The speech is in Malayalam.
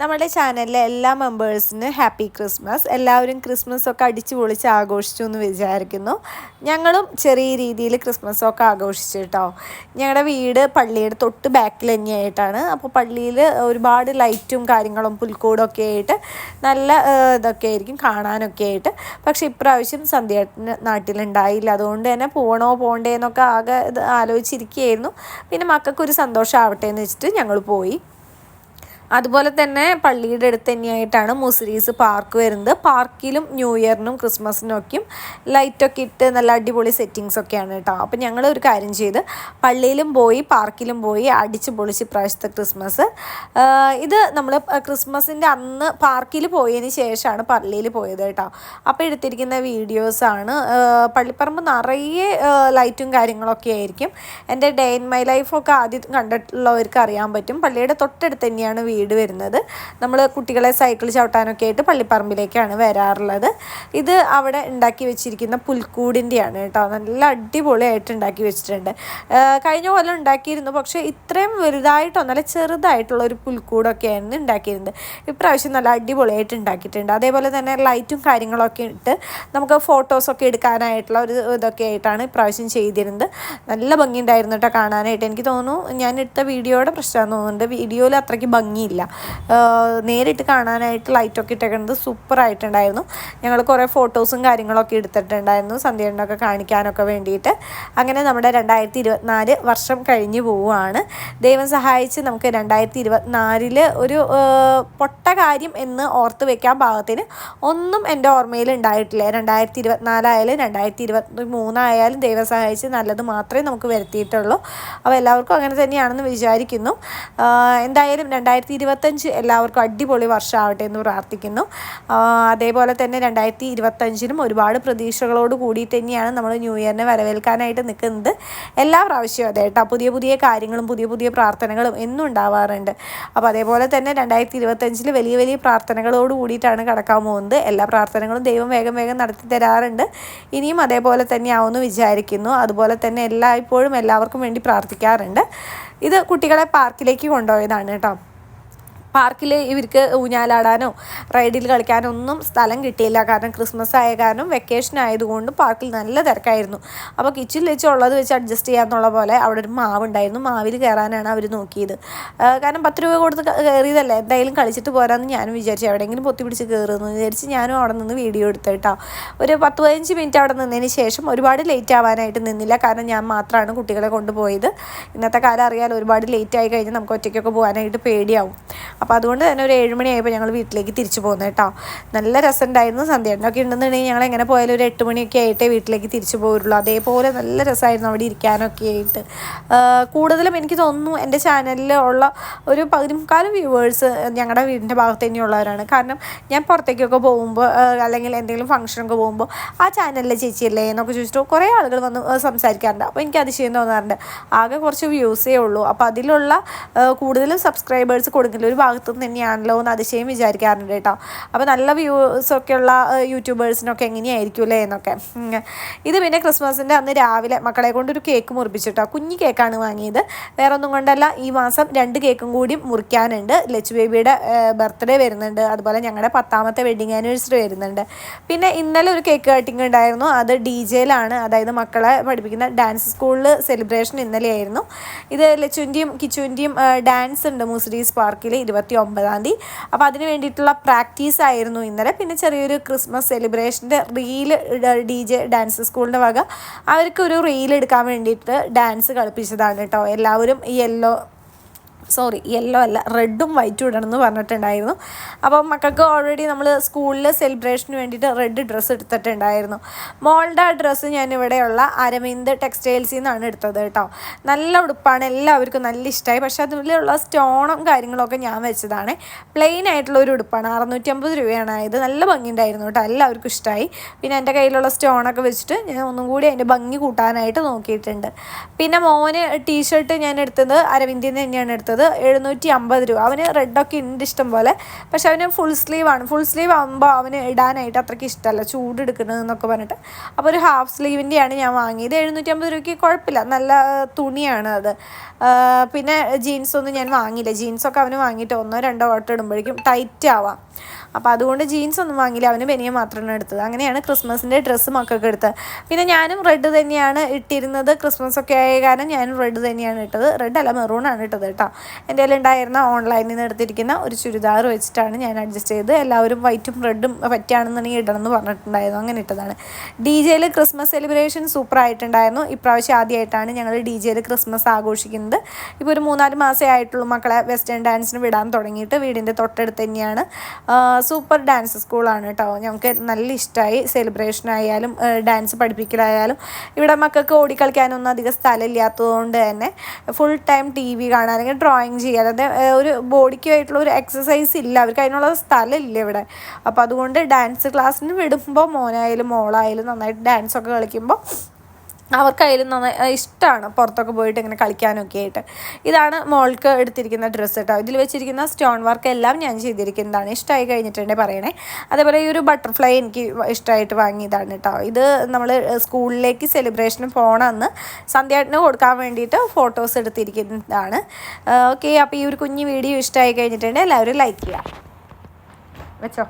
നമ്മുടെ ചാനലിലെ എല്ലാ മെമ്പേഴ്സിനും ഹാപ്പി ക്രിസ്മസ് എല്ലാവരും ക്രിസ്മസ് ഒക്കെ അടിച്ചു പൊളിച്ച് ആഘോഷിച്ചു എന്ന് വിചാരിക്കുന്നു. ഞങ്ങളും ചെറിയ രീതിയിൽ ക്രിസ്മസ് ഒക്കെ ആഘോഷിച്ചു കേട്ടോ. ഞങ്ങളുടെ വീട് പള്ളിയുടെ തൊട്ട് ബാക്കിൽ തന്നെയായിട്ടാണ്. അപ്പോൾ പള്ളിയിൽ ഒരുപാട് ലൈറ്റും കാര്യങ്ങളും പുൽക്കൂടും ഒക്കെ ആയിട്ട് നല്ല ഇതൊക്കെ ആയിരിക്കും കാണാനൊക്കെ ആയിട്ട്. പക്ഷെ ഇപ്രാവശ്യം സന്ധ്യേട്ടന് നാട്ടിലുണ്ടായില്ല. അതുകൊണ്ട് തന്നെ പോകണോ പോകണ്ടേ എന്നൊക്കെ ആകെ ഇത് ആലോചിച്ചിരിക്കുകയായിരുന്നു. പിന്നെ മക്കൾക്കൊരു സന്തോഷമാവട്ടെ എന്ന് വെച്ചിട്ട് ഞങ്ങൾ പോയി. അതുപോലെ തന്നെ പള്ളിയുടെ അടുത്ത് തന്നെയായിട്ടാണ് മുസിരീസ് പാർക്ക് വരുന്നത്. പാർക്കിലും ന്യൂ ഇയറിനും ക്രിസ്മസിനും ഒക്കെയും ലൈറ്റൊക്കെ ഇട്ട് നല്ല അടിപൊളി സെറ്റിങ്സ് ഒക്കെയാണ് കേട്ടോ. അപ്പം ഞങ്ങൾ ഒരു കാര്യം ചെയ്ത് പള്ളിയിലും പോയി പാർക്കിലും പോയി അടിച്ച് പൊളിച്ച് ഇപ്രാവശ്യത്തെ ക്രിസ്മസ്. ഇത് നമ്മൾ ക്രിസ്മസിന്റെ അന്ന് പാർക്കിൽ പോയതിന് ശേഷമാണ് പള്ളിയിൽ പോയത് കേട്ടോ. അപ്പോൾ എടുത്തിരിക്കുന്ന വീഡിയോസാണ് പള്ളിപ്പറമ്പ് നിറയെ ലൈറ്റും കാര്യങ്ങളൊക്കെ ആയിരിക്കും. എന്റെ ഡേ ഇൻ മൈ ലൈഫൊക്കെ ആദ്യം കണ്ടിട്ടുള്ളവർക്ക് അറിയാൻ പറ്റും. പള്ളിയുടെ തൊട്ടടുത്ത് തന്നെയാണ് വരുന്നത്. നമ്മൾ കുട്ടികളെ സൈക്കിൾ ചവിട്ടാനൊക്കെ ആയിട്ട് പള്ളിപ്പറമ്പിലേക്കാണ് വരാറുള്ളത്. ഇത് അവിടെ ഉണ്ടാക്കി വെച്ചിരിക്കുന്ന പുൽക്കൂടിന്റെയാണ് കേട്ടോ. നല്ല അടിപൊളിയായിട്ട് ഉണ്ടാക്കി വെച്ചിട്ടുണ്ട്. കഴിഞ്ഞ കൊല്ലം ഉണ്ടാക്കിയിരുന്നു. പക്ഷേ ഇത്രയും വലുതായിട്ടൊന്നല്ല ചെറുതായിട്ടുള്ള ഒരു പുൽക്കൂടൊക്കെയായിരുന്നു ഉണ്ടാക്കിയിരുന്നത്. ഇപ്രാവശ്യം നല്ല അടിപൊളിയായിട്ട് ഉണ്ടാക്കിയിട്ടുണ്ട്. അതേപോലെ തന്നെ ലൈറ്റും കാര്യങ്ങളൊക്കെ ഇട്ട് നമുക്ക് ഫോട്ടോസൊക്കെ എടുക്കാനായിട്ടുള്ള ഒരു ഇതൊക്കെ ആയിട്ടാണ് ഇപ്രാവശ്യം ചെയ്തിരുന്നത്. നല്ല ഭംഗിയുണ്ടായിരുന്നു കേട്ടോ കാണാനായിട്ട്. എനിക്ക് തോന്നുന്നു ഞാൻ എടുത്ത വീഡിയോയുടെ പ്രശ്നമാണെന്ന് തോന്നുന്നുണ്ട്. വീഡിയോയിൽ അത്രയ്ക്ക് ഭംഗിയില്ല. ആഹ് നേരിട്ട് കാണാനായിട്ട് ലൈറ്റൊക്കെ ഇട്ടേക്കുന്നത് സൂപ്പറായിട്ടുണ്ടായിരുന്നു ഞങ്ങൾ കുറേ ഫോട്ടോസും കാര്യങ്ങളൊക്കെ എടുത്തിട്ടുണ്ടായിരുന്നു. സന്ധ്യണ്ണൊക്കെ കാണിക്കാനൊക്കെ വേണ്ടിയിട്ട്. അങ്ങനെ നമ്മുടെ രണ്ടായിരത്തി ഇരുപത്തിനാല് വർഷം കഴിഞ്ഞു പോവുകയാണ്. ദൈവം സഹായിച്ച് നമുക്ക് രണ്ടായിരത്തി ഇരുപത്തിനാലിൽ ഒരു പൊട്ട കാര്യം എന്ന് ഓർത്ത് വെക്കാൻ പാകത്തിന് ഒന്നും എന്റെ ഓർമ്മയിൽ ഉണ്ടായിട്ടില്ല. രണ്ടായിരത്തി ഇരുപത്തിനാലായാലും രണ്ടായിരത്തി ഇരുപത്തി മൂന്നായാലും ദൈവം സഹായിച്ച് നല്ലത് മാത്രമേ നമുക്ക് വരുത്തിയിട്ടുള്ളൂ. അപ്പോൾ എല്ലാവർക്കും അങ്ങനെ തന്നെയാണെന്ന് വിചാരിക്കുന്നു. എന്തായാലും രണ്ടായിരത്തി ഇരുപത്തഞ്ച് എല്ലാവർക്കും അടിപൊളി വർഷമാവട്ടെ എന്ന് പ്രാർത്ഥിക്കുന്നു. അതേപോലെ തന്നെ രണ്ടായിരത്തി ഇരുപത്തഞ്ചിനും ഒരുപാട് പ്രതീക്ഷകളോട് കൂടി തന്നെയാണ് നമ്മൾ ന്യൂ ഇയറിനെ വരവേൽക്കാനായിട്ട് നിൽക്കുന്നത്. എല്ലാ പ്രാവശ്യവും അതെ കേട്ടോ. പുതിയ പുതിയ കാര്യങ്ങളും പുതിയ പുതിയ പ്രാർത്ഥനകളും എന്നും ഉണ്ടാവാറുണ്ട്. അപ്പോൾ അതേപോലെ തന്നെ രണ്ടായിരത്തി ഇരുപത്തഞ്ചിൽ വലിയ വലിയ പ്രാർത്ഥനകളോട് കൂടിയിട്ടാണ് കടക്കാൻ പോകുന്നത്. എല്ലാ പ്രാർത്ഥനകളും ദൈവം വേഗം വേഗം നടത്തി തരാറുണ്ട്. ഇനിയും അതേപോലെ തന്നെ ആവുമെന്ന് വിചാരിക്കുന്നു. അതുപോലെ തന്നെ എല്ലായ്പ്പോഴും എല്ലാവർക്കും വേണ്ടി പ്രാർത്ഥിക്കാറുണ്ട്. ഇത് കുട്ടികളെ പാർക്കിലേക്ക് കൊണ്ടുപോയതാണ് കേട്ടോ. പാർക്കിൽ ഇവർക്ക് ഊഞ്ഞാലാടാനോ റൈഡിൽ കളിക്കാനോ ഒന്നും സ്ഥലം കിട്ടിയില്ല. കാരണം ക്രിസ്മസ് ആയ കാരണം വെക്കേഷൻ ആയതുകൊണ്ട് പാർക്കിൽ നല്ല തിരക്കായിരുന്നു. അപ്പോൾ കിച്ചണിൽ വെച്ച് ഉള്ളത് വെച്ച് അഡ്ജസ്റ്റ് ചെയ്യാന്നുള്ള പോലെ അവിടെ ഒരു മാവ് ഉണ്ടായിരുന്നു മാവിൽ കയറാനാണ് അവർ നോക്കിയത്. കാരണം പത്ത് രൂപ കൊടുത്ത് കയറിയതല്ലേ? എന്തായാലും കളിച്ചിട്ട് പോരാമെന്ന് ഞാനും വിചാരിച്ചു. എവിടെയെങ്കിലും പൊത്തി പിടിച്ച് കയറുമെന്ന് വിചാരിച്ച് ഞാനും അവിടെ നിന്ന് വീഡിയോ എടുത്തു കേട്ടോ. ഒരു പത്ത് പതിനഞ്ച് മിനിറ്റ് അവിടെ നിന്നതിന് ശേഷം ഒരുപാട് ലേറ്റ് ആവാനായിട്ട് നിന്നില്ല. കാരണം ഞാൻ മാത്രമാണ് കുട്ടികളെ കൊണ്ടുപോയത്. ഇന്നത്തെ കാലം അറിയാൻ ഒരുപാട് ലേറ്റ് ആയി കഴിഞ്ഞാൽ നമുക്ക് ഒറ്റയ്ക്കൊക്കെ പോകാനായിട്ട് പേടിയാവും. അപ്പോൾ അതുകൊണ്ട് തന്നെ ഒരു ഏഴ് മണിയായപ്പോൾ ഞങ്ങൾ വീട്ടിലേക്ക് തിരിച്ചു പോകുന്നത് കേട്ടോ. നല്ല രസമുണ്ടായിരുന്നു സന്ധ്യേട്ടനൊക്കെ ഉണ്ടെന്നുണ്ടെങ്കിൽ ഞങ്ങൾ എങ്ങനെ പോയാലും ഒരു എട്ട് മണിയൊക്കെ ആയിട്ടേ വീട്ടിലേക്ക് തിരിച്ചു പോരുള്ളൂ. അതേപോലെ നല്ല രസമായിരുന്നു അവിടെ ഇരിക്കാനൊക്കെ ആയിട്ട്. കൂടുതലും എനിക്ക് തോന്നുന്നു എന്റെ ചാനലിൽ ഉള്ള ഒരു പതിമുക്കാൽ വ്യൂവേഴ്സ് ഞങ്ങളുടെ വീടിന്റെ ഭാഗത്ത് തന്നെയുള്ളവരാണ് കാരണം ഞാൻ പുറത്തേക്കൊക്കെ പോകുമ്പോൾ അല്ലെങ്കിൽ എന്തെങ്കിലും ഫംഗ്ഷനൊക്കെ പോകുമ്പോൾ ആ ചാനലിലെ ചേച്ചിയല്ലേ എന്നൊക്കെ ചോദിച്ചിട്ട് കുറേ ആളുകൾ വന്ന് സംസാരിക്കാറുണ്ട്. അപ്പോൾ എനിക്ക് അതിശയം തോന്നാറുണ്ട്. ആകെ കുറച്ച് വ്യൂസേ ഉള്ളൂ. അപ്പോൾ അതിലുള്ള കൂടുതലും സബ്സ്ക്രൈബേഴ്സ് കൊടുക്കുന്ന ഒരു ഭാഗത്തു നിന്ന് തന്നെയാണല്ലോ എന്ന് അതിശയം വിചാരിക്കാറുണ്ട് കേട്ടോ. അപ്പോൾ നല്ല വ്യൂസൊക്കെ ഉള്ള യൂട്യൂബേഴ്സിനൊക്കെ എങ്ങനെയായിരിക്കും അല്ലേ എന്നൊക്കെ. ഇത് പിന്നെ ക്രിസ്മസിന്റെ അന്ന് രാവിലെ മക്കളെ കൊണ്ടൊരു കേക്ക് മുറിപ്പിച്ചിട്ടോ കുഞ്ഞു കേക്കാണ് വാങ്ങിയത്. വേറെ ഒന്നും കൊണ്ടല്ല ഈ മാസം രണ്ട് കേക്കും കൂടി മുറിക്കാനുണ്ട്. ലച്ചു ബേബിയുടെ ബർത്ത്ഡേ വരുന്നുണ്ട്. അതുപോലെ ഞങ്ങളുടെ പത്താമത്തെ വെഡിങ് ആനിവേഴ്സറി വരുന്നുണ്ട്. പിന്നെ ഇന്നലെ ഒരു കേക്ക് കട്ടിങ് ഉണ്ടായിരുന്നു. അത് ഡി ജെയിലാണ്. അതായത് മക്കളെ പഠിപ്പിക്കുന്ന ഡാൻസ് സ്കൂളിൽ സെലിബ്രേഷൻ ഇന്നലെയായിരുന്നു. ഇത് ലച്ചുവിന്റെയും കിച്ചുവിന്റെയും ഡാൻസ് ഉണ്ട്. മുസ്രീസ് പാർക്കിൽ ഇരുപത്തി ഒമ്പതാം തീയതി. അപ്പോൾ അതിന് വേണ്ടിയിട്ടുള്ള പ്രാക്ടീസ് ആയിരുന്നു ഇന്നലെ. പിന്നെ ചെറിയൊരു ക്രിസ്മസ് സെലിബ്രേഷന്റെ റീൽ ഡി ജെ ഡാൻസ് സ്കൂളിന്റെ വക. അവർക്ക് ഒരു റീൽ എടുക്കാൻ വേണ്ടിയിട്ട് ഡാൻസ് കളിപ്പിച്ചതാണ് കേട്ടോ. എല്ലാവരും യെല്ലോ സോറി യെല്ലോ അല്ല റെഡും വൈറ്റും ഇടണം എന്ന് പറഞ്ഞിട്ടുണ്ടായിരുന്നു. അപ്പം മക്കൾക്ക് ഓൾറെഡി നമ്മൾ സ്കൂളിൽ സെലിബ്രേഷന് വേണ്ടിയിട്ട് റെഡ് ഡ്രസ്സ് എടുത്തിട്ടുണ്ടായിരുന്നു. മോളുടെ ഡ്രസ്സ് ഞാനിവിടെയുള്ള അരവിന്ദ് ടെക്സ്റ്റൈൽസിൽ നിന്നാണ് എടുത്തത് കേട്ടോ. നല്ല ഉടുപ്പാണ് എല്ലാവർക്കും നല്ല ഇഷ്ടമായി പക്ഷേ അതിലുള്ള സ്റ്റോണും കാര്യങ്ങളൊക്കെ ഞാൻ വെച്ചതാണ്. പ്ലെയിൻ ആയിട്ടുള്ള ഒരു ഉടുപ്പാണ് അറുന്നൂറ്റമ്പത് രൂപയാണ് ആയത്. നല്ല ഭംഗിയുണ്ടായിരുന്നു കേട്ടോ എല്ലാവർക്കും ഇഷ്ടമായി പിന്നെ എന്റെ കയ്യിലുള്ള സ്റ്റോണൊക്കെ വെച്ചിട്ട് ഞാൻ ഒന്നും കൂടി അതിന്റെ ഭംഗി കൂട്ടാനായിട്ട് നോക്കിയിട്ടുണ്ട്. പിന്നെ മോന് ടീഷർട്ട് ഞാൻ എടുത്തത് അരവിന്ദിൽ നിന്ന് തന്നെയാണ് എടുത്തത്. വരുന്നത് എഴുന്നൂറ്റി അമ്പത് രൂപ. അവന് റെഡൊക്കെ ഉണ്ട് ഇഷ്ടം പോലെ. പക്ഷെ അവന് ഫുൾ സ്ലീവ് ആണ്. ഫുൾ സ്ലീവ് ആകുമ്പോൾ അവന് ഇടാനായിട്ട് അത്രയ്ക്ക് ഇഷ്ടമല്ല ചൂട് എടുക്കുന്നതെന്നൊക്കെ പറഞ്ഞിട്ട്. അപ്പോൾ ഒരു ഹാഫ് സ്ലീവിന്റെയാണ് ഞാൻ വാങ്ങിയത്. എഴുന്നൂറ്റി അമ്പത് രൂപയ്ക്ക് കുഴപ്പമില്ല. നല്ല തുണിയാണ് അത്. പിന്നെ ജീൻസ് ഒന്നും ഞാൻ വാങ്ങിയില്ല. ജീൻസൊക്കെ അവന് വാങ്ങിയിട്ട് ഒന്നോ രണ്ടോ വട്ടം ഇടുമ്പോഴേക്കും ടൈറ്റ് ആവാം. അപ്പോൾ അതുകൊണ്ട് ജീൻസ് ഒന്നും വാങ്ങിയില്ല. അവന് ബനിയൻ മാത്രമാണ് എടുത്തത്. അങ്ങനെയാണ് ക്രിസ്മസിന്റെ ഡ്രസ്സ് മക്കൾക്ക് എടുത്തത്. പിന്നെ ഞാനും റെഡ് തന്നെയാണ് ഇട്ടിരുന്നത്. ക്രിസ്മസ് ഒക്കെ ആയ കാരണം ഞാനും റെഡ് തന്നെയാണ് ഇട്ടത്. റെഡ് അല്ല മെറൂൺ ആണ് ഇട്ടത് കേട്ടോ. എന്റെ ഉണ്ടായിരുന്ന ഓൺലൈനിൽ നിന്ന് എടുത്തിരിക്കുന്ന ഒരു ചുരിദാർ വെച്ചിട്ടാണ് ഞാൻ അഡ്ജസ്റ്റ് ചെയ്ത് എല്ലാവരും വൈറ്റും റെഡും പറ്റുകയാണെന്നുണ്ടെങ്കിൽ ഇടണം എന്ന് പറഞ്ഞിട്ടുണ്ടായിരുന്നു. അങ്ങനെ ഇട്ടതാണ്. ഡി ജെയിൽ ക്രിസ്മസ് സെലിബ്രേഷൻ സൂപ്പർ ആയിട്ടുണ്ടായിരുന്നു. ഇപ്രാവശ്യം ആദ്യമായിട്ടാണ് ഞങ്ങൾ ഡി ജെയിൽ ക്രിസ്മസ് ആഘോഷിക്കുന്നത്. ഇപ്പോൾ ഒരു മൂന്നാൽ മാസമേ ആയിട്ടുള്ളൂ മക്കളെ വെസ്റ്റേൺ ഡാൻസിന് വിടാൻ തുടങ്ങിയിട്ട്. വീടിന്റെ തൊട്ടടുത്ത് തന്നെയാണ്. സൂപ്പർ ഡാൻസ് സ്കൂളാണ് കേട്ടോ ഞങ്ങൾക്ക് നല്ല ഇഷ്ടമായി സെലിബ്രേഷൻ ആയാലും ഡാൻസ് പഠിപ്പിക്കലായാലും. ഇവിടെ മക്കൾക്ക് ഓടിക്കളിക്കാനൊന്നും അധികം സ്ഥലമില്ലാത്തതുകൊണ്ട് തന്നെ ഫുൾ ടൈം ടി വി കാണാൻ അല്ലെങ്കിൽ ഡ്രോയിങ് ചെയ്യുക അതായത് ഒരു ബോഡിക്ക് ആയിട്ടുള്ള ഒരു എക്സസൈസ് ഇല്ല. അവർക്ക് അതിനുള്ള സ്ഥലമില്ല ഇവിടെ. അപ്പോൾ അതുകൊണ്ട് ഡാൻസ് ക്ലാസ്സിന് വിടുമ്പോൾ മോനായാലും മോളായാലും നന്നായിട്ട് ഡാൻസൊക്കെ കളിക്കുമ്പോൾ അവർക്കായാലും നന്നായി ഇഷ്ടമാണ് പുറത്തൊക്കെ പോയിട്ട് ഇങ്ങനെ കളിക്കാനൊക്കെ ആയിട്ട്. ഇതാണ് മോൾക്ക് എടുത്തിരിക്കുന്ന ഡ്രസ്സ് കേട്ടോ ഇതിൽ വെച്ചിരിക്കുന്ന സ്റ്റോൺ വർക്ക് എല്ലാം ഞാൻ ചെയ്തിരിക്കുന്നതാണ്. ഇഷ്ടമായി കഴിഞ്ഞിട്ടുണ്ടെങ്കിൽ പറയണേ. അതേപോലെ ഈ ഒരു ബട്ടർഫ്ലൈ എനിക്ക് ഇഷ്ടമായിട്ട് വാങ്ങിയതാണ് കേട്ടോ ഇത് നമ്മൾ സ്കൂളിലേക്ക് സെലിബ്രേഷന് പോകണമെന്ന് സന്ധ്യാട്ടിന് കൊടുക്കാൻ വേണ്ടിയിട്ട് ഫോട്ടോസ് എടുത്തിരിക്കുന്നതാണ്. ഓക്കെ അപ്പോൾ ഈ ഒരു കുഞ്ഞു വീഡിയോ ഇഷ്ടമായി കഴിഞ്ഞിട്ടുണ്ടെങ്കിൽ എല്ലാവരും ലൈക്ക് ചെയ്യുക വെച്ചോ?